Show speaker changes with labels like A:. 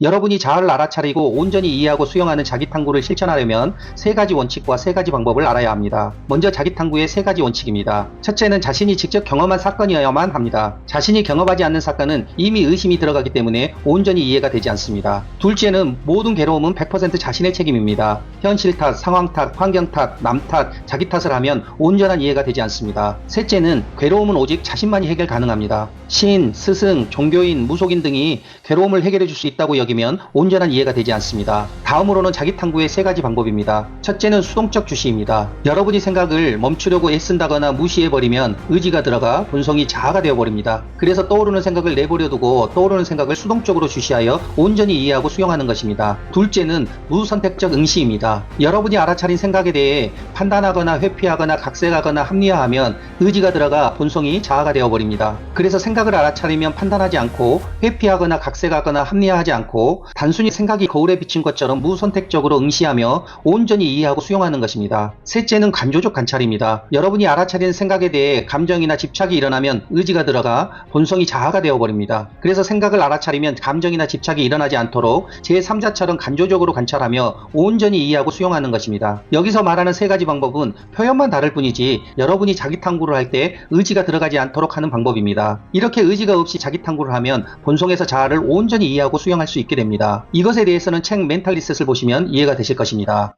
A: 여러분이 자아를 알아차리고 온전히 이해하고 수용하는 자기 탐구를 실천하려면 세 가지 원칙과 세 가지 방법을 알아야 합니다. 먼저 자기 탐구의 세 가지 원칙입니다. 첫째는 자신이 직접 경험한 사건이어야만 합니다. 자신이 경험하지 않는 사건은 이미 의심이 들어가기 때문에 온전히 이해가 되지 않습니다. 둘째는 모든 괴로움은 100% 자신의 책임입니다. 현실 탓, 상황 탓, 환경 탓, 남 탓, 자기 탓을 하면 온전한 이해가 되지 않습니다. 셋째는 괴로움은 오직 자신만이 해결 가능합니다. 신, 스승, 종교인, 무속인 등이 괴로움을 해결해 줄 수 있다고 여기 면 온전한 이해가 되지 않습니다. 다음으로는 자기 탐구의 세 가지 방법입니다. 첫째는 수동적 주시입니다. 여러분이 생각을 멈추려고 애쓴다거나 무시해버리면 의지가 들어가 본성이 자아가 되어버립니다. 그래서 떠오르는 생각을 내버려 두고 떠오르는 생각을 수동적으로 주시하여 온전히 이해하고 수용하는 것입니다. 둘째는 무선택적 응시입니다. 여러분이 알아차린 생각에 대해 판단하거나 회피하거나 각색하거나 합리화하면 의지가 들어가 본성이 자아가 되어버립니다. 그래서 생각을 알아차리면 판단하지 않고 회피하거나 각색하거나 합리화하지 않고 단순히 생각이 거울에 비친 것처럼 무선택적으로 응시하며 온전히 이해하고 수용하는 것입니다. 셋째는 간조적 관찰입니다. 여러분이 알아차리는 생각에 대해 감정이나 집착이 일어나면 의지가 들어가 본성이 자아가 되어버립니다. 그래서 생각을 알아차리면 감정이나 집착이 일어나지 않도록 제3자처럼 간조적으로 관찰하며 온전히 이해하고 수용하는 것입니다. 여기서 말하는 세 가지 방법은 표현만 다를 뿐이지 여러분이 자기 탐구를 할 때 의지가 들어가지 않도록 하는 방법입니다. 이렇게 의지가 없이 자기 탐구를 하면 본성에서 자아를 온전히 이해하고 수용할 수 있게 됩니다. 이것에 대해서는 책 멘탈리셋을 보시면 이해가 되실 것입니다.